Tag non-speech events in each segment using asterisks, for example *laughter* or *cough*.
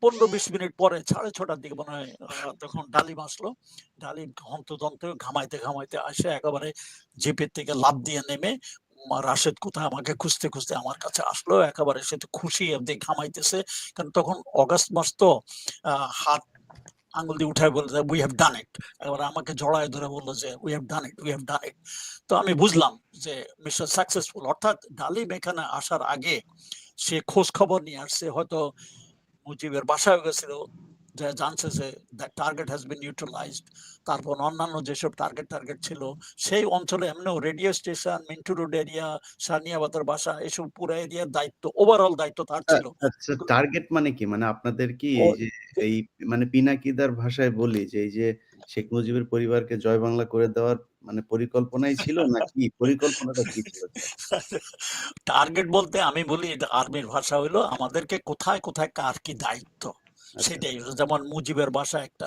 পনেরো বিশ মিনিট পরে সাড়ে ছটার দিকে মনে হয় তখন ডালিম আসলো। ডালিম হন্তদন্ত ঘামাইতে ঘামাইতে আসে, একেবারে জিপের থেকে লাভ দিয়ে নেমে রাশেদ কোথায় আমাকে খুঁজতে খুঁজতে আমার কাছে আসলো? একেবারে সে তো খুশি, এমনি ঘামাইতেছে। কারণ তখন অগাস্ট মাস তো হাত আঙুল দিয়ে উঠায় বলল উই হ্যাভ ডান ইট এবার আমাকে জড়ায় ধরে বলল যে we have done it we have done it তো আমি বুঝলাম যে মিশন সাকসেসফুল, অর্থাৎ ডালিম এখানে আসার আগে সে খোঁজ খবর নিয়ে আসছে, হয়তো মুজিবের বাসায় গেছিল যে জানছে যে that target has been neutralized তারপর অন্যান্য যেসব টার্গেট টার্গেট ছিল সেই অঞ্চলে এমনিও radio station Minto road area সানিয়াবাদের বাসা এসব পুরো এরিয়ার দায়িত্ব ওভারঅল দায়িত্ব তার ছিল। আচ্ছা টার্গেট মানে কি? মানে আপনাদের কি এই যে এই মানে পিনাকিদার ভাষায় বলি যে এই যে শেখ মুজিবের পরিবারকে জয় বাংলা করে দেওয়ার মানে পরিকল্পনাই ছিল নাকি পরিকল্পনাটা কি ছিল? টার্গেট বলতে আমি বলি এটা আর্মির ভাষা হলো আমাদেরকে কোথায় কোথায় কার কি দায়িত্ব আচ্ছা, সেটাই যেমন মুজিবের বাসা একটা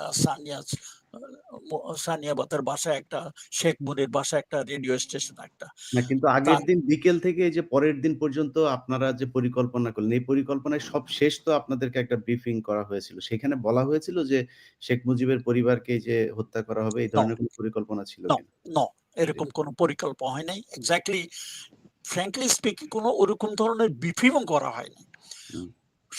সানিয়া সানিয়াবাতের বাসা একটা শেখ মুনির বাসা একটা রেডিও স্টেশন একটা। না কিন্তু আগের দিন বিকেল থেকে যে পরের দিন পর্যন্ত আপনারা যে পরিকল্পনা করলেন এই পরিকল্পনায় সব শেষ তো আপনাদেরকে একটা ব্রিফিং করা হয়েছিল। সেখানে বলা হয়েছিল যে শেখ মুজিবের পরিবারকে যে হত্যা করা হবে এই ধরনের কোনো পরিকল্পনা ছিল? ন এরকম কোনো পরিকল্পনা হয় নাই। এক্স্যাক্টলি ফ্র্যাঙ্কলি স্পিকিং কোনো ওরকম ধরনের বিফিমও করা হয়নি।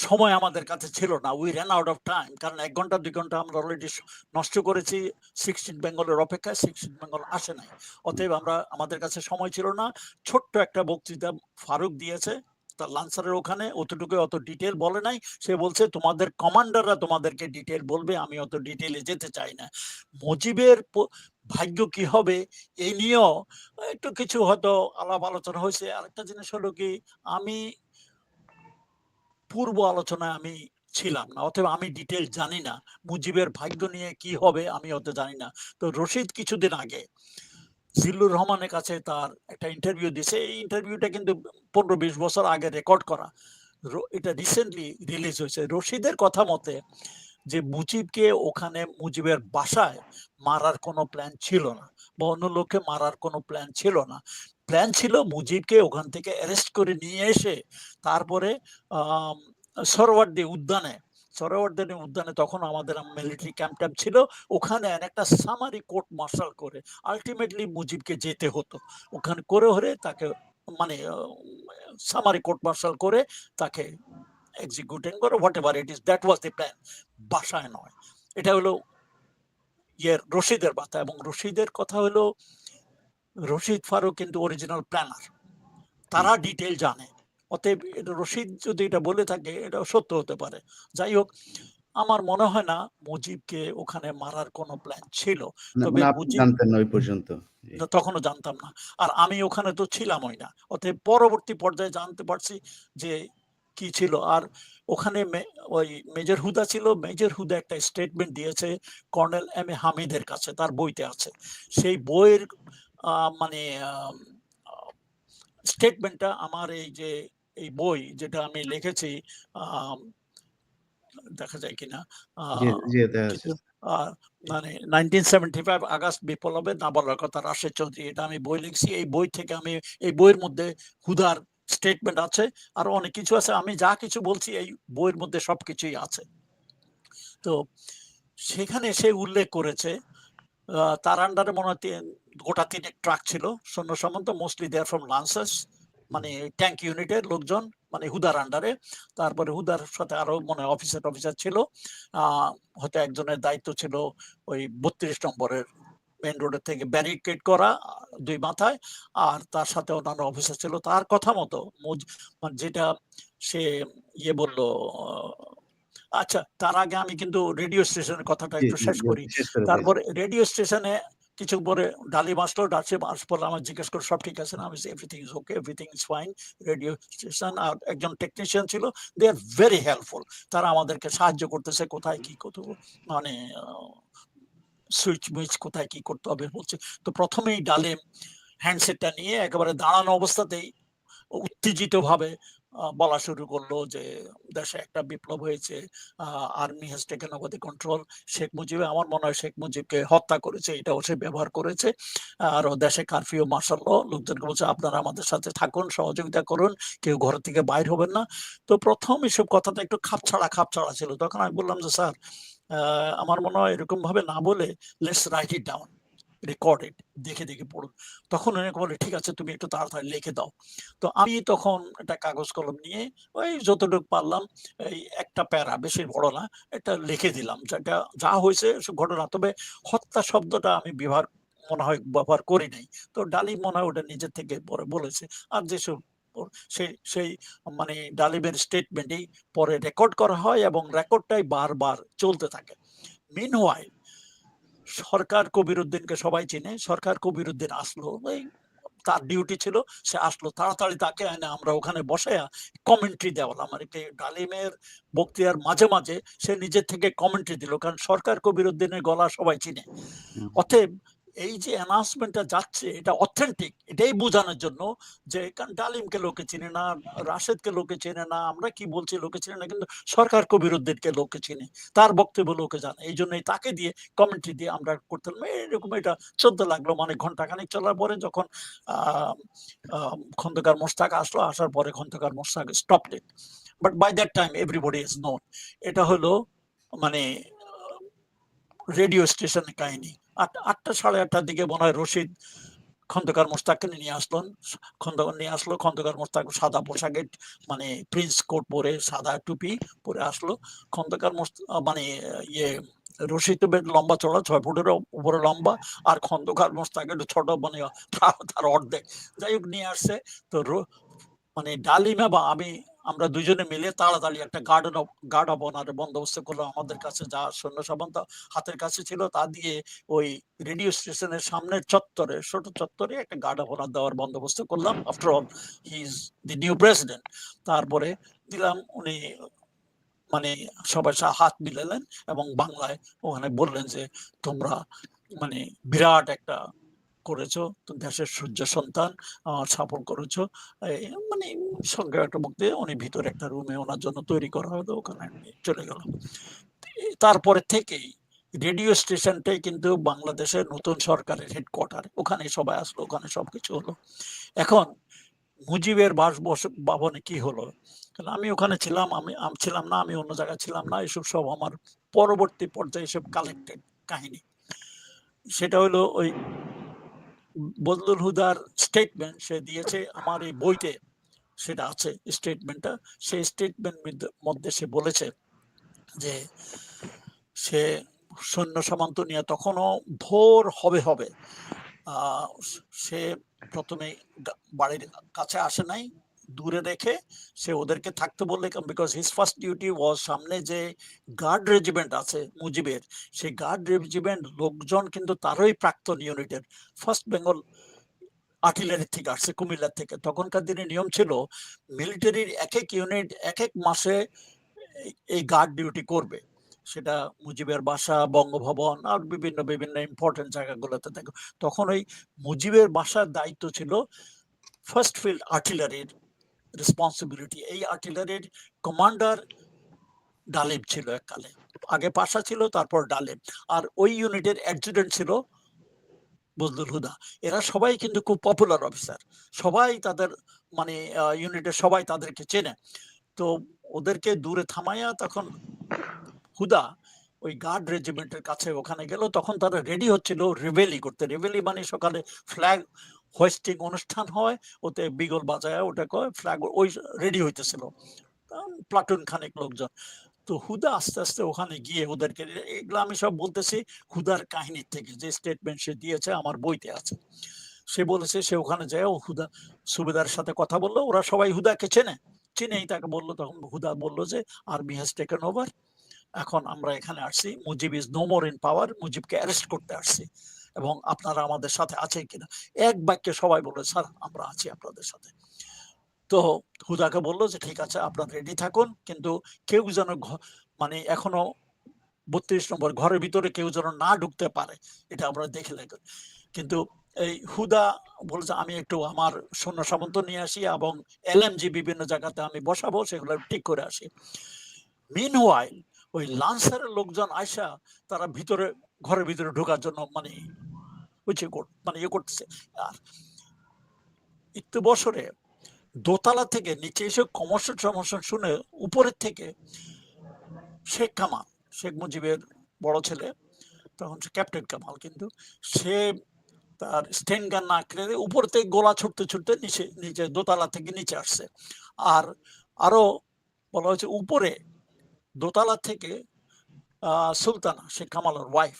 সময় আমাদের কাছে ছিল না। We ran out of time কারণ এক ঘণ্টা, দুই ঘণ্টা আমরা অলরেডি নষ্ট করেছি। সিক্সটিন বেঙ্গলের অপেক্ষায় সিক্সটিন বেঙ্গল আসে নাই। অতএব আমরা, আমাদের কাছে সময় ছিল না। ছোট্ট একটা বক্তৃতা ফারুক দিয়েছে। তার লান্সারের ওখানে অতটুকু অত ডিটেল বলে নাই। সে বলছে, তোমাদের কমান্ডাররা তোমাদেরকে ডিটেল বলবে, আমি অত ডিটেলে যেতে চাই না। মুজিবের ভাগ্য কি হবে এই নিয়েও একটু কিছু হয়তো আলাপ আলোচনা হয়েছে। আরেকটা জিনিস হলো কি, আমি পূর্ব আলোচনায় আমি ছিলাম না, অথবা আমি ডিটেল জানি না, মুজিবের ভাগ্য নিয়ে কি হবে আমি অত জানি না। তো রশিদ কিছুদিন আগে জিল্লুর রহমানের কাছে তার একটা ইন্টারভিউ দিছে এই ইন্টারভিউটা কিন্তু পনেরো বিশ বছর আগে রেকর্ড করা। এটা রিসেন্টলি রিলিজ হয়েছে। রশিদের কথা মতে যে মুজিবকে ওখানে মুজিবের বাসায় মারার কোনো প্ল্যান ছিল না, বা অন্য লোককে মারার কোনো প্ল্যান ছিল না। প্ল্যান ছিল মুজিবকে ওখান থেকে অ্যারেস্ট করে নিয়ে এসে তারপরে সরোয়ার্দী উদ্যানে সরোয়ার্দী উদ্যানে তখন আমাদের মিলিটারি ক্যাম্প ট্যাম্প ছিল, ওখানে একটা সামারি কোর্ট মার্শাল করে আলটিমেটলি মুজিবকে যেতে হতো। ওখানে করে হরে তাকে মানে সামারি কোর্ট মার্শাল করে তাকে এক্সিকিউটিং করে whatever it is that was the plan বাসায় নয়। এটা হলো ইয়ের রশিদের কথা এবং রশিদের কথা হলো রশিদ ফারুক কিন্তু অরিজিনাল প্ল্যানার তারা ডিটেল জানে। অতএব রশিদ যদি এটা বলে থাকে এটা সত্য হতে পারে। যাই হোক আমার মনে হয় না মুজিবকে ওখানে মারার কোনো প্ল্যান ছিল। তবে জানতেন না ওই পর্যন্ত। তখনও জানতাম না। আর আমি ওখানে তো ছিলামই না। অতএব পরবর্তী পর্যায়ে জানতে পারছি যে কি ছিল। আর ওখানে ওই মেজর হুদা ছিল। মেজর হুদা একটা স্টেটমেন্ট দিয়েছে কর্নেল এম এ হামিদের কাছে তার বইতে আছে। সেই বইয়ের মানে স্টেটমেন্টটা আমার এই যে এই বই যেটা আমি লিখেছি দেখা যায় কিনা মানে নাইনটিন সেভেন্টি ফাইভ আগস্ট বিপ্লবে না বলার কথা রাশেদ চৌধুরী এটা আমি বই লিখছি এই বই থেকে আমি এই বইয়ের মধ্যে হুদার স্টেটমেন্ট আছে আর অনেক কিছু আছে আমি যা কিছু বলছি এই বইয়ের মধ্যে সবকিছুই আছে। তো সেখানে সে উল্লেখ করেছে তার আন্ডারে মনে হয় গোটা তিনেক ট্রাক ছিল। সৈন্য সামন্ত মোস্টলি দেয়ার ফ্রম লান্সার্স মানে ট্যাঙ্ক ইউনিটের লোকজন মানে হুদার আন্ডারে তারপরে হুদার সাথে আরও মনে অফিসার অফিসার ছিল। হয়তো একজনের দায়িত্ব ছিল ওই বত্রিশ নম্বরের মেন রোডের থেকে ব্যারিকেড করা দুই মাথায়, আর তার সাথে অন্যান্য অফিসার ছিল। তার কথা মতো মানে যেটা সে ইয়ে বলল আচ্ছা তার আগে আমি কিন্তু রেডিও স্টেশনের কথাটা একটু শেষ করি। তারপরে রেডিও স্টেশনে কিছু পরে ডালিম আসলো ডাকছে মাস পরে আমার জিজ্ঞেস করে সব ঠিক আছে না? আমি everything is okay everything is fine radio station আর একজন টেকনিশিয়ান ছিল দে আর ভেরি হেল্পফুল তারা আমাদেরকে সাহায্য করতেছে কোথায় কি কত মানে সুইচ মুইচ কোথায় কি করতে হবে? বলছে তো প্রথমেই ডালে হ্যান্ডসেটটা নিয়ে একেবারে দাঁড়ানো অবস্থাতেই উত্তেজিত ভাবে বলা শুরু করল যে দেশে একটা বিপ্লব হয়েছে। Army has taken over the control. Sheikh Mujib আমার মনে হয় শেখ মুজিবকে হত্যা করেছে। এটাও সে ব্যবহার করেছে। আর দেশে কারফিউ মার্শাল লোকজনকে বলছে আপনারা আমাদের সাথে থাকুন, সহযোগিতা করুন। কেউ ঘর থেকে বাইর হবেন না। তো প্রথম এসব কথাটা একটু খাপছাড়া, খাপছাড়া ছিল। তখন আমি বললাম যে স্যার আমার মনে হয় এরকম ভাবে না বলে let's write it down. Record it. দেখে, দেখে পড়ুন। তখন উনি বলে "ঠিক আছে তুমি একটু তাড়াতাড়ি লিখে দাও।" তো আমি তখন একটা কাগজ কলম নিয়ে ওই যতটুকু পারলাম এই একটা প্যারা বেশি বড় না, এটা লিখে দিলাম। যেটা যা হয়েছে ঘটনা। তবে হত্যা শব্দটা আমি ব্যবহার মনে হয় ব্যবহার করি নাই। তো ডালিম মনে হয় ওটা নিজের থেকে পরে বলেছে। আর যেসব সেই সেই মানে ডালিমের স্টেটমেন্টেই পরে রেকর্ড করা হয় এবং রেকর্ডটাই বারবার চলতে থাকে। মিনওয়াইল সরকার কবিরুদ্দিনকে সবাই চিনে। সরকার কবিরুদ্দিন আসলো। ওই তার ডিউটি ছিল। সে আসলো। তাড়াতাড়ি তাকে এনে আমরা ওখানে বসায়া কমেন্ট্রি দেওয়ালাম। আরকি ডালিমের বক্তিয়ার মাঝে, মাঝে সে নিজের থেকে কমেন্ট্রি দিল। কারণ সরকার কবিরুদ্দিনের গলা সবাই চিনে। অতএব এই যে অ্যানাউন্সমেন্টটা যাচ্ছে এটা অথেন্টিক এটাই বোঝানোর জন্য যে কারণ ডালিমকে লোকে চিনে না, রাশেদকে লোকে চেনে না, আমরা কি বলছি লোকে চিনে না কিন্তু সরকার কবিরউদ্দিনকে লোকে চিনে। তার বক্তব্য লোকে জানে। এই জন্যই তাকে দিয়ে কমেন্ট্রি দিয়ে আমরা করতাম। এরকম এটা চলতে লাগল মানে ঘন্টাখানেক চলার পরে যখন খন্দকার মোশতাক আসলো, আসার পরে Khondaker Mostaq stopped it. But by that time everybody is known. এটা হলো মানে রেডিও স্টেশনের কাহিনী। আট ৮ঃ০০ ৮:৩০ দিকে মনে হয় রশিদ খন্দকার মোশতাককে নিয়ে আসলেন। খন্দকার নিয়ে আসলো। খন্দকার মোস্তাক সাদা পোশাকে মানে প্রিন্স কোট পরে সাদা টুপি পরে আসলো। খন্দকার মানে ইয়ে রশিদ বেশ লম্বা চড়া ছয় ফুটের উপরে লম্বা। আর খন্দকার মোশতাক একটু ছোট মানে তার অর্ধেক। যাই হোক, নিয়ে আসছে। তো মানে ডালিম বা আমি আমরা দুজনে মিলে তাড়াতাড়ি একটা গার্ডেন গার্ড অফ অনার বন্দোবস্ত করলাম। আমাদের কাছে যা সৈন্য সামন্ত হাতের কাছে ছিল তা দিয়ে ওই রেডিও স্টেশনের সামনের চত্বরে, ছোট চত্বরে একটা গার্ড অফ অনার দেওয়ার বন্দোবস্ত করলাম। After all he is the new president. তারপরে দিলাম উনি মানে সবাই হাত মিলালেন এবং বাংলায় ওখানে বললেন যে তোমরা মানে বিরাট একটা করেছ। দেশের সূর্য সন্তান স্থাপন করেছ। মানে সংক্ষেপে একটা বক্তৃতা উনি ভিতরে একটা রুমে ওনার জন্য তৈরি করা হলো। ওখানে চলে গেলাম। তারপরে থেকেই রেডিও স্টেশনটাই কিন্তু বাংলাদেশের নতুন সরকারের হেডকোয়ার্টার। ওখানে সবাই আসলো, ওখানে সবকিছু হলো। এখন মুজিবের বাসবস ভবনে কি হলো? কারণ আমি ওখানে ছিলাম, আমি আম ছিলাম না, আমি অন্য জায়গায় ছিলাম না। এসব সব আমার পরবর্তী পর্যায়ে এসব কালেক্টেড কাহিনী। সেটা হলো ওই বদলুল হুদার স্টেটমেন্ট সে দিয়েছে আমার এই বইতে সেটা আছে স্টেটমেন্টটা। সেই স্টেটমেন্ট মধ্যে সে বলেছে যে সে সৈন্য সামন্ত নিয়ে তখনও ভোর হবে, হবে। সে প্রথমে বাড়ির কাছে আসে নাই। দূরে রেখে সে ওদেরকে থাকতে বললে because his first duty was সামনে যে গার্ড রেজিমেন্ট আছে মুজিবের, সেই গার্ড রেজিমেন্ট লোকজন কিন্তু তারই প্রাক্তন ইউনিটের। ফার্স্ট বেঙ্গল আর্টিলারি থেকে আসছে কুমিল্লার থেকে। তখনকার দিনে নিয়ম ছিল মিলিটারির এক এক ইউনিট এক এক মাসে এই গার্ড ডিউটি করবে। সেটা মুজিবের বাসা, বঙ্গভবন আর বিভিন্ন, বিভিন্ন ইম্পোর্টেন্ট জায়গাগুলোতে থাকে। তখন ওই মুজিবের বাসার দায়িত্ব ছিল ফার্স্ট ফিল্ড আর্টিলারির রেসপন্সিবিলিটি। এই আর্টিলারির কমান্ডার ডালিম ছিল এককালে। আগে পাশা ছিল, তারপর ডালিম। আর ওই ইউনিটের অ্যাডজুটেন্ট ছিল বজলুল হুদা। এরা সবাই কিন্তু খুব পপুলার অফিসার। সবাই তাদের মানে ইউনিটের সবাই তাদেরকে চেনে। তো ওদেরকে দূরে থামাইয়া তখন হুদা ওই গার্ড রেজিমেন্টের কাছে ওখানে গেল। তখন তারা রেডি হচ্ছিল রেভেলি করতে। রেভেলি মানে সকালে ফ্ল্যাগ হোয়েস্টিং অনুষ্ঠান হয়। ওতে বিগল বাজায় ওটা কয় ফ্ল্যাগ ওই রেডি হইতেছিল। প্লাটুন খানেক লোকজন। তো হুদা আস্তে, আস্তে ওখানে গিয়ে ওদেরকে এগুলো আমি সব বলতেছি হুদার কাহিনীর থেকে যে স্টেটমেন্ট সে দিয়েছে আমার বইতে আছে। সে বলেছে সে ওখানে যায় ও হুদা সুবেদারের সাথে কথা বলল ওরা সবাই হুদাকে চেনে। চিনেই তাকে বলল তখন হুদা বলল যে আর্মি হ্যাজ টেকেন ওভার। এখন আমরা এখানে আসছি। Mujib is no more in power. মুজিবকে arrest করতে আসছি। এবং আপনারা আমাদের সাথে আছেন কিনা? এক বাক্যে সবাই বলল স্যার, আমরা আছি আপনাদের সাথে। তো হুদাকে বলল যে, ঠিক আছে, আপনারা রেডি থাকুন। কিন্তু কেউ যেন মানে এখনও ৩২ নম্বর ঘরের ভিতরে কেউ যেন না ঢুকতে পারে। এটা আমরা দেখে রাখুন। কিন্তু এই হুদা বলছে, আমি একটু আমার সৈন্য সামন্ত নিয়ে আসি এবং এলএমজি বিভিন্ন জায়গাতে আমি বসাবো, সেগুলো ঠিক করে আসি মিন ওয়াইল ওই লান্সারের লোকজন আয়সা তারা ভিতরে ঘরের ভিতরে ঢোকার জন্য মানে হচ্ছে মানে ইয়ে করতেছে। আর একটু বছরে দোতলা থেকে নিচে এসে কমর্শন সমর্শন শুনে উপরের থেকে শেখ কামাল, শেখ মুজিবের বড় ছেলে, তখন সে ক্যাপ্টেন কামাল, কিন্তু সে তার স্টেন গান না কেড়ে উপর থেকে গোলা ছুটতে ছুটতে নিচে নিচে দোতলা থেকে নিচে আসছে। আর আরও বলা হয়েছে উপরে দোতলা থেকে সুলতানা, শেখ কামালের ওয়াইফ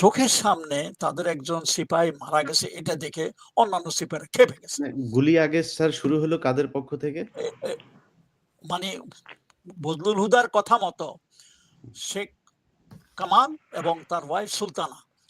চোখের সামনে তাদের একজন সিপাই মারা গেছে এটা দেখে অন্যান্য সিপাহীরা খেপে গেছে। মানে গুলি আগে স্যার শুরু হলো কাদের পক্ষ থেকে? মানে বদলুল হুদার কথা মতো শেখ কামাল এবং তার ওয়াইফ সুলতানা।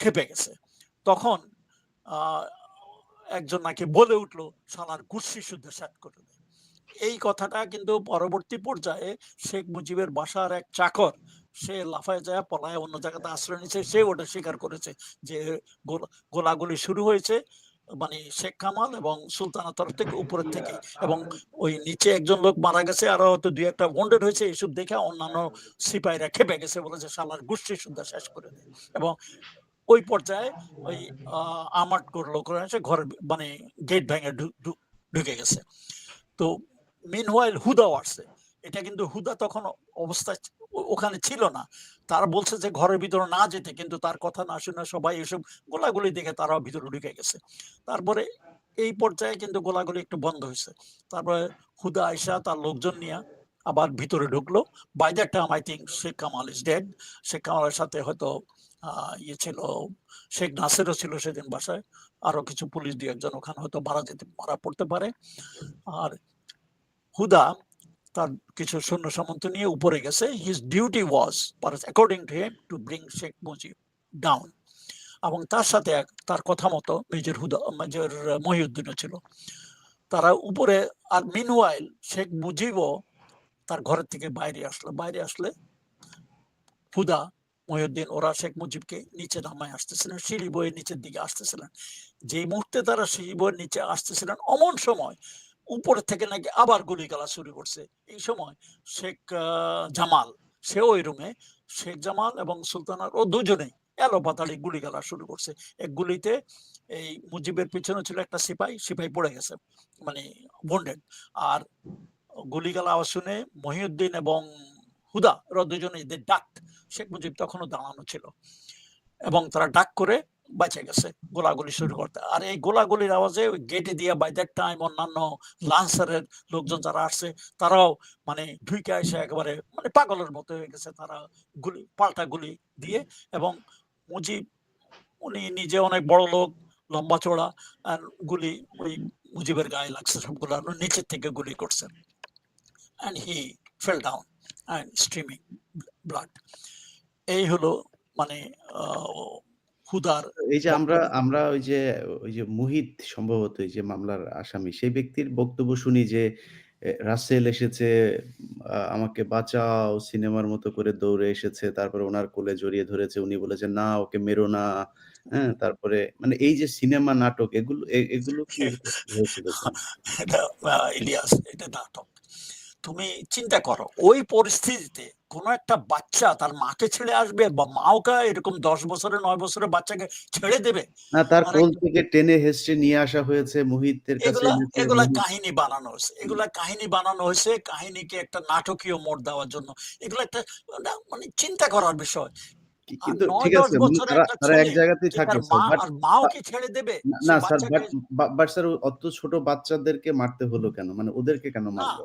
খেপে গেছে। তখন একজন নাকি বলে উঠল সালার গুচ্ছি শুদ্ধ সেট করে এই কথাটা কিন্তু পরবর্তী পর্যায়ে শেখ মুজিবের বাসার এক চাকর, সে লাফায় যায়, পলায় অন্য জায়গাতে আশ্রয় নিচ্ছে সে ওটা স্বীকার করেছে যে গোলা- গোলাগুলি শুরু হয়েছে মানে শেখ কামাল এবং সুলতানের তরফ থেকে, উপরের থেকে। এবং ওই নিচে একজন লোক মারা গেছে, আর হয়তো দুই একটা ওয়ান্ডেড হয়েছে এইসব দেখে অন্যান্য সিপাহীরা খেপে গেছে বলেছে সালার গোষ্ঠী সুদ্ধা শেষ করে দেয় এবং ওই পর্যায়ে ওই আমার করল করে এসে ঘর মানে গেট ভেঙে ঢুকে গেছে। তো মিন হুদাও আসছে। এটা কিন্তু হুদা তখন অবস্থায় ও- ওখানে ছিল না। তারা বলছে যে ঘরের ভিতরে না যেতে, কিন্তু তার কথা না শুনে সবাই এসব গোলাগুলি দেখে তারাও ভিতরে ঢুকে গেছে। তারপরে এই পর্যায়ে কিন্তু গোলাগুলি একটু বন্ধ হয়েছে। তারপরে হুদা আয়সা তার লোকজন নিয়ে আবার ভিতরে ঢুকলো। By that time I think Sheikh Kamal is dead Sheikh কামালের সাথে হয়তো ইয়ে ছিল, শেখ নাসেরও ছিল সেদিন বাসায়। আরও কিছু পুলিশ দিয়ে একজন ওখানে হয়তো মারা যেতে, মারা পড়তে পারে। আর হুদা তার কিছু সৈন্য সামন্ত নিয়ে উপরে গেছে। His duty was according to him to bring Sheikh Mujib down এবং তার সাথে এক- তার কথা মতো মেজর হুদা মেজর মহিউদ্দিনও ছিল। তারা উপরে, আর মিনওয়াইল শেখ মুজিবও তার ঘরের থেকে বাইরে আসলো। বাইরে আসলে হুদা মহিউদ্দিন, ওরা শেখ মুজিবকে নিচে নামায় আসতেছিলেন, সিঁড়ি বইয়ের নিচের দিকে আসতেছিলেন। যে মুহূর্তে তারা সিঁড়ি বইয়ের নিচে আসতেছিলেন, অমন সময় উপর থেকে নাকি আবার গুলি গালা শুরু করছে। এই সময় শেখ জামাল সেও ওই রুমে শেখ জামাল এবং সুলতানার ও দুজনেই এলো পাতালি গুলি গালা শুরু করছে। এক গুলিতে এই মুজিবের পিছনে ছিল একটা সিপাই সিপাই পড়ে গেছে মানে বন্ডেড আর গুলিগালা আওয়াজ শুনে মহিউদ্দিন এবং হুদা ওরা দুজনে ডাক, শেখ মুজিব তখনও দাঁড়ানো ছিল। এবং তারা ডাক করে বেঁচে গেছে, গোলাগুলি শুরু করতে। আর এই গোলাগুলির আওয়াজে ওই গেটে দিয়ে বাই দ্যাট টাইম অন্যান্য লান্সারের লোকজন যারা আসছে, তারাও মানে ঢুকে এসে একেবারে মানে পাগলের মতো হয়ে গেছে। তারা গুলি, পাল্টা গুলি দিয়ে এবং মুজিব, উনি নিজে অনেক বড় লোক, লম্বা চড়া আর গুলি ওই মুজিবের গায়ে লাগছে সবগুলো। নিচের থেকে গুলি করছেন। And he fell down and streaming blood এই হলো মানে হুদার এই যে আমরা আমরা ওই যে ওই যে মুহিত সম্ভবত এই যে মামলার আসামি সেই ব্যক্তির বক্তব্য শুনি যে রাসেল এসেছে আমাকে বাঁচাও সিনেমার মতো করে দৌড়ে এসেছে তারপরে ওনার কোলে জড়িয়ে ধরেছে উনি বলেছে না ওকে মেরো না। হ্যাঁ তারপরে মানে এই যে সিনেমা নাটক এগুলো এগুলো কি *laughs* হয়েছিল? এটা ইলিয়াস এটা নাটক। তুমি চিন্তা করো ওই পরিস্থিতিতে কোনো একটা বাচ্চা তার মাকে ছেড়ে আসবে বা মাওকে এরকম দশ বছরের নয় বছরের বাচ্চাকে ছেড়ে দেবে? না তার কোল থেকে টেনে হেসড়ে নিয়ে আসা হয়েছে মুহিতের কাছে এগুলা কাহিনী বানানো হয়েছে এগুলা কাহিনী বানানো হয়েছে কাহিনীকে একটা নাটকীয় মোড় দেওয়ার জন্য। এগুলো একটা মানে চিন্তা করার বিষয়। কিন্তু ঠিক আছে তারা এক জায়গাতেই থাকে মাও কি ছেড়ে দেবে না স্যার বাট স্যার অত ছোট বাচ্চাদেরকে মারতে হলো কেন? মানে ওদেরকে কেন মারলো?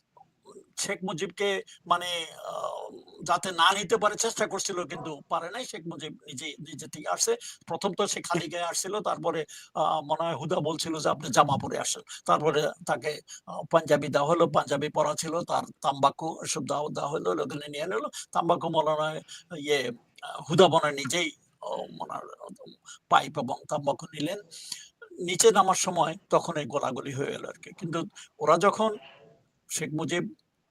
শেখ মুজিবকে মানে যাতে না নিতে পারে চেষ্টা করছিল, কিন্তু পারে নাই শেখ মুজিব। নিজে নিজে থেকে আসছে, প্রথম তো সে খালি গায়ে আসছিল, তারপরে মনে হয় হুদা বলছিল যে আপনি জামা পরে আসেন। তারপরে তাকে পাঞ্জাবি দেওয়া হলো, পাঞ্জাবি পরা ছিল, তার তাম্বাকু সব দেওয়া দেওয়া হলো, ওখানে নিয়ে নিলো। তাম্বাকু মনে হয় ইয়ে হুদা মনে নিজেই হয়, পাইপ এবং তাম্বাকু নিলেন। নিচে নামার সময় তখন এই গোলাগুলি হয়ে গেল আর কি কিন্তু ওরা যখন শেখ মুজিব